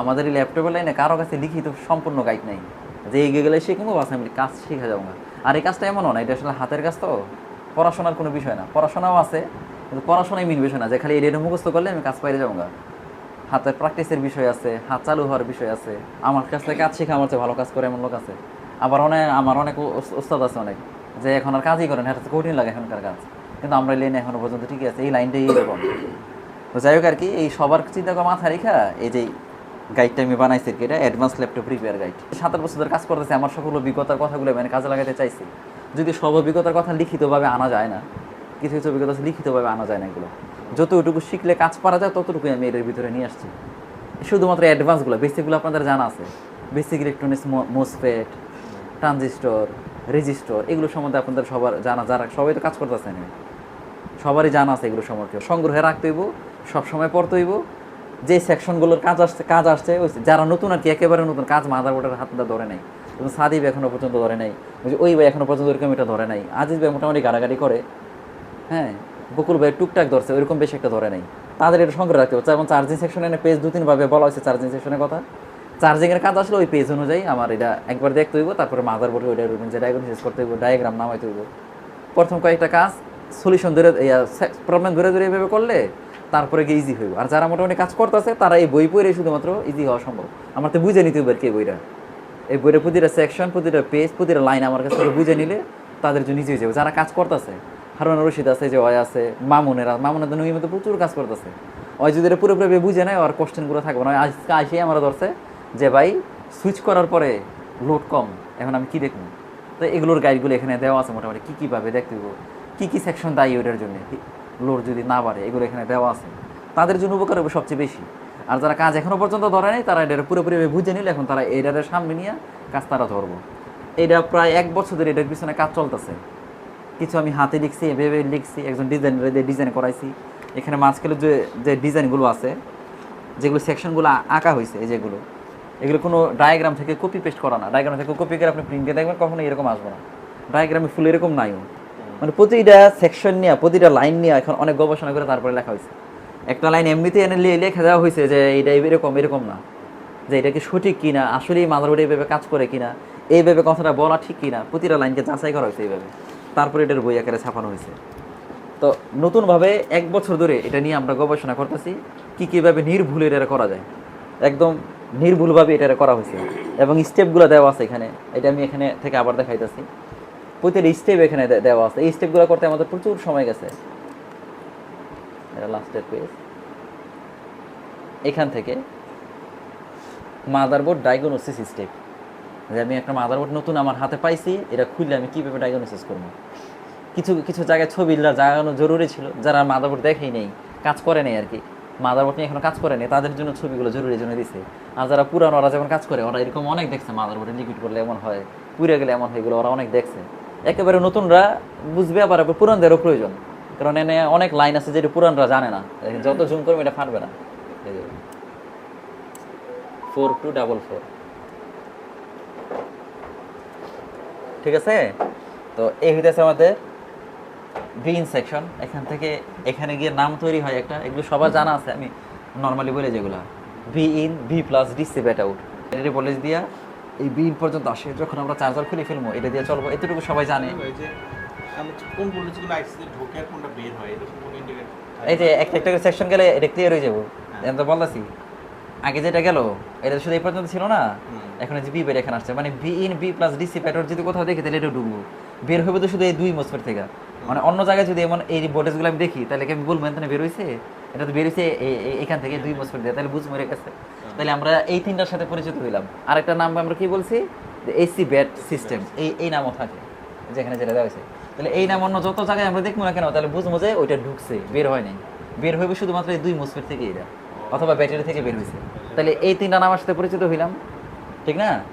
আমাদের এই ল্যাপটপের লাইনে কারও কাছে লিখিত সম্পূর্ণ গাইড নাই। যে এগিয়ে গেলে শিখব বাস আমি কাজ শিখে যাব। না আর এই কাজটা এমনও না, এটা আসলে হাতের কাজ তো। পড়াশোনার কোনো বিষয় না। পড়াশোনাও আছে, কিন্তু পড়াশোনাই মেন বিষয় না। যে খালি এটা মুখস্থ করলে আমি কাজ পাইরে যাব না হাতের প্র্যাকটিসের বিষয় আছে, হাত চালু হওয়ার বিষয় আছে। আমার কাছ থেকে কাজ শিখে আমার চেয়ে ভালো কাজ করে এমন লোক আছে। আবার অনেক, আমার অনেক ওস্তাদ আছে অনেক, যে এখন আর কাজই করেন এটা কঠিন লাগে এখনকার কাজ। কিন্তু আমরা লাইনে এখনও পর্যন্ত ঠিকই আছে, এই লাইনটাই এরকম। তো যাই হোক আর কি, এই সবার চিন্তা করে মাথা রেখা, এই যে গাইডটা আমি বানাইছি কি এটা অ্যাডভান্স ল্যাপটপ রিপেয়ার গাইড সাত আট বছর ধরে কাজ করতেছে, আমার সকল অভিজ্ঞতার কথাগুলো আমি কাজে লাগাতে চাইছি। যদি সব অভিজ্ঞতার কথা লিখিতভাবে আনা যায় না, কিছু কিছু অভিজ্ঞতা লিখিতভাবে আনা যায় না এগুলো। যতটুকু শিখলে কাজ পারা যায়, ততটুকুই আমি এর ভিতরে নিয়ে আসছি। শুধুমাত্র অ্যাডভান্সগুলো বেসিকগুলো আপনাদের জানা আছে। Basic electronics MOSFET transistor resistor এগুলো সম্বন্ধে আপনাদের সবার জানা, যারা সবাই তো কাজ করতেছেন সবারই জানা আছে এগুলো সম্পর্কে। সংগ্রহে রাখতে হইব, সবসময় পড়তে হইব যে সেকশনগুলোর কাজ আসছে কাজ আসছে, ওই যারা নতুন আর কি, একেবারে নতুন কাজ মাদার বোর্ডের হাতটা ধরে নাই। এবং সাদিব এখনও পর্যন্ত ধরে নাই, ওই যে ভাই এখনও পর্যন্ত ওরকম এটা ধরে নাই। আজিজ ভাই মোটামুটি গাড়াগাড়ি করে হ্যাঁ বকুল ভাই টুকটাক ধরছে, ওইরকম বেশি একটা ধরে নাই। তাদের এটা সংগ্রহ রাখতে হবে। যেমন চার্জিং সেকশনে পেজ দু তিনভাবে বলা হয়েছে চার্জিং সেকশনের কথা। চার্জিংয়ের কাজ আসলে ওই পেজ অনুযায়ী আমার এটা একবার দেখতে হইব, তারপরে মাদার বোর্ডে ওইটা যে ডায়াগ্রাম শেষ করতে হইব ডায়াগ্রাম নামাইতে হইব। প্রথম কয়েকটা কাজ সলিউশন ধরে প্রবলেম ধরে ধরে এভাবে করলে তারপরে গিয়ে ইজি হইব। আর যারা মোটামুটি কাজ করতেছে, তারা এই বই পড়ে শুধুমাত্র ইজি হওয়া সম্ভব। আমার তো বুঝে নিতে হবে আর কি বইটা। এই বইটা প্রতিটা সেকশন প্রতিটা পেজ প্রতিটা লাইন আমার কাছে বুঝে নিলে তাদের জন্য ইজি হয়ে যাবে। যারা কাজ করতেছে, হারুন রশিদ আছে যে অয় আছে মামুনেরা মামুনের তো নিয়মিত প্রচুর কাজ করতেছে। ওই যদি এটা পুরোপুরি বুঝে নেয় আর কোশ্চেনগুলো থাকবে না। আজকে আসে আমার ধরছে যে, ভাই সুইচ করার পরে লোড কম, এখন আমি কি দেখব? তো এগুলোর গাইডগুলো এখানে দেওয়া আছে মোটামুটি। কী কীভাবে দেখতে কী কী সেকশন দায়ী ওটার জন্য? লোড যদি না বাড়ে, এগুলো এখানে দেওয়া আছে। তাদের জন্য উপকার হবে সবচেয়ে বেশি। আর যারা কাজ এখনও পর্যন্ত ধরে নাই, তারা এটা পুরোপুরি বুঝে নিলে এখন তারা এটার সামনে নিয়ে কাজ তারা ধরবো। এটা প্রায় এক বছর ধরে এটার পিছনে কাজ চলতেছে। কিছু আমি হাতে লিখছি, এভাবে লিখছি, একজন ডিজাইনার দিয়ে ডিজাইন করাইছি। এখানে মাঝখানে যে যে ডিজাইনগুলো আছে, যেগুলো সেকশনগুলো আঁকা হয়েছে এই যেগুলো, এগুলো কোনো ডায়াগ্রাম থেকে কপি পেস্ট করা না। ডায়াগ্রাম থেকে কপি করে আপনি প্রিন্টে দেখবেন কখনো এরকম আসবে না। ডায়াগ্রামে ফুল এরকম নাইও। মানে প্রতিটা সেকশন নিয়ে, প্রতিটা লাইন নিয়ে এখন অনেক গবেষণা করে তারপরে লেখা হয়েছে। একটা লাইন এমনিতে এনে লেখা দেওয়া হয়েছে যে এটা এরকম এরকম না। যে এটা কি সঠিক কিনা, আসলেই মাদারবোর্ড এইভাবে কাজ করে কিনা, এইভাবে কথাটা বলা ঠিক কিনা, প্রতিটা লাইনকে যাচাই করা হয়েছে এইভাবে। তারপরে এটার বই আকারে ছাপানো হয়েছে। তো নতুনভাবে এক বছর ধরে এটা নিয়ে আমরা গবেষণা করতেছি, কী কীভাবে নির্ভুল এটা করা যায়। একদম নির্ভুলভাবে এটা করা হয়েছে। এবং স্টেপগুলো দেওয়া আছে এখানে। এটা আমি এখানে থেকে আবার দেখাইতেছি। প্রতিটা স্টেপ এখানে দেওয়া আছে। এই স্টেপগুলো করতে আমাদের প্রচুর সময় গেছে। এটা লাস্টের পেজ এখান থেকে মাদারবোর্ড ডায়াগনোসিস স্টেপ যে আমি একটা মাদারবোর্ড নতুন আমার হাতে পাইছি, এটা খুললে আমি কীভাবে ডায়াগনোসিস করব? কিছু কিছু জায়গায় ছবি জাগানো জরুরি ছিল, যারা মাদারবোর্ড দেখেই নেই, কাজ করে নেই আর কি মাদারবোর্ড নিয়ে এখনও কাজ করে নেই, তাদের জন্য ছবিগুলো জরুরি জন্য দিছে। আর যারা পুরানো, ওরা যেমন কাজ করে, ওরা এরকম অনেক দেখছে মাদারবোর্ডে লিকুইড করলে এমন হয়, পুড়ে গেলে এমন হয়, এগুলো ওরা অনেক দেখছে। একেবারে নতুনরা বুঝবে আবার পুরানদেরও প্রয়োজন। কারণ এনে অনেক লাইন আছে যেটা পুরানরা জানে না। যত জুম করবে এটা ফাটবে না। ফোর টু ডাবল ফোর ঠিক আছে? তো এই হইতেছে আমাদের গ্রিন সেকশন এখান থেকে এখানে গিয়ে নাম তৈরি হয় একটা। এগুলো সবার জানা আছে। আমি নর্মালি বলে যেগুলো। V in V plus DC bat out এটা বলে দিয়া এই বি ইন পর্যন্ত আসে যখন আমরা চার্জার খুলে ফেলব এটা দিয়ে চলবো এতটুকু সবাই জানে। ওই যে আমি কোন ভোল্টেজগুলো আইসিতে ঢোকে আর কোনটা বের হয় এরকম কোন ইন্ডিকেটর এই যে একটা একটা করে সেকশন গেলে এটা ক্লিয়ার হয়ে যাব। আমি তো বলতেছি আগে যেটা গেল এটা শুধু এই পর্যন্ত ছিল না। এখন যে বি বের এখানে আসছে মানে B in B plus DC patter যদি কোথাও দেখি তাহলে এটা ঢুকবো। বের হবে তো শুধু এই দুই মোসফেট থেকে। মানে অন্য জায়গায় যদি এমন এই ভোল্টেজগুলো আমি দেখি তাহলে কি আমি বলব এখানে বের হয়েছে এটা তো বের হয়েছে এ- এ- এখান থেকে দুই মোসফেট দিয়ে তাহলে বুঝ মরে গেছে। তাহলে আমরা এই তিনটার সাথে পরিচিত হইলাম। আরেকটা নাম আমরা কি বলছি? এসি ব্যাট সিস্টেম এই এই নামও থাকে যেখানে যেটা দেওয়া হয়েছে। তাহলে এই নাম অন্য যত জায়গায় আমরা দেখব না কেন তাহলে বুঝব যে ওইটা ঢুকছে বের হয় নাই। বের হইবে শুধুমাত্র এই দুই মোসফেট থেকে এটা অথবা ব্যাটারি থেকে বের হয়েছে তাহলে এই তিনটা নামের সাথে পরিচিত হইলাম ঠিক না?